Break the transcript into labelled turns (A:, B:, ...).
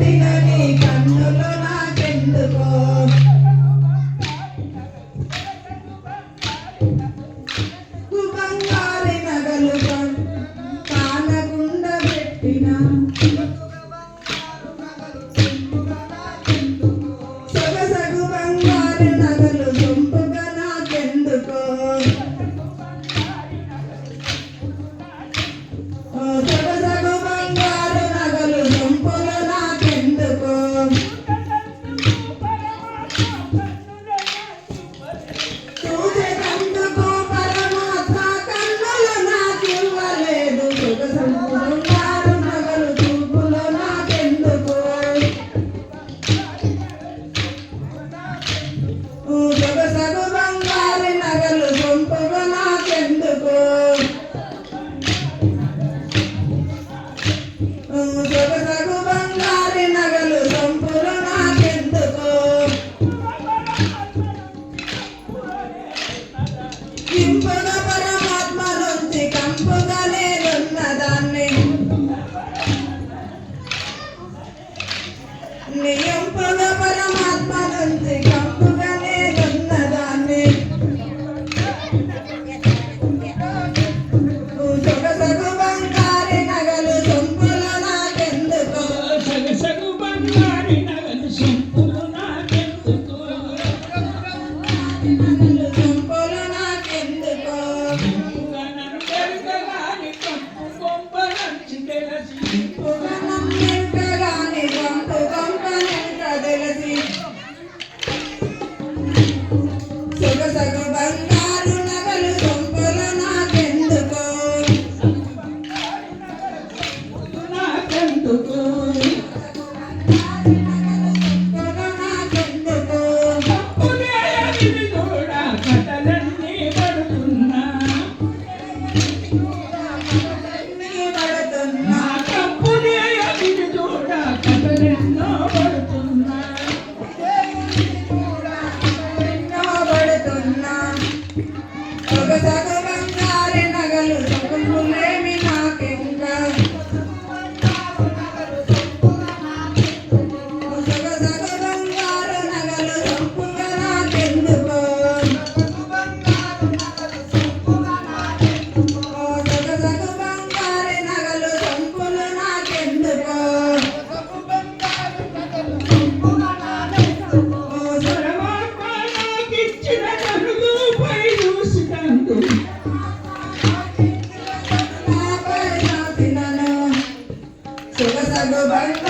A: happiness. నియంపుగా పరమాత్మ నుంచి Bye-bye. నన్ను బండ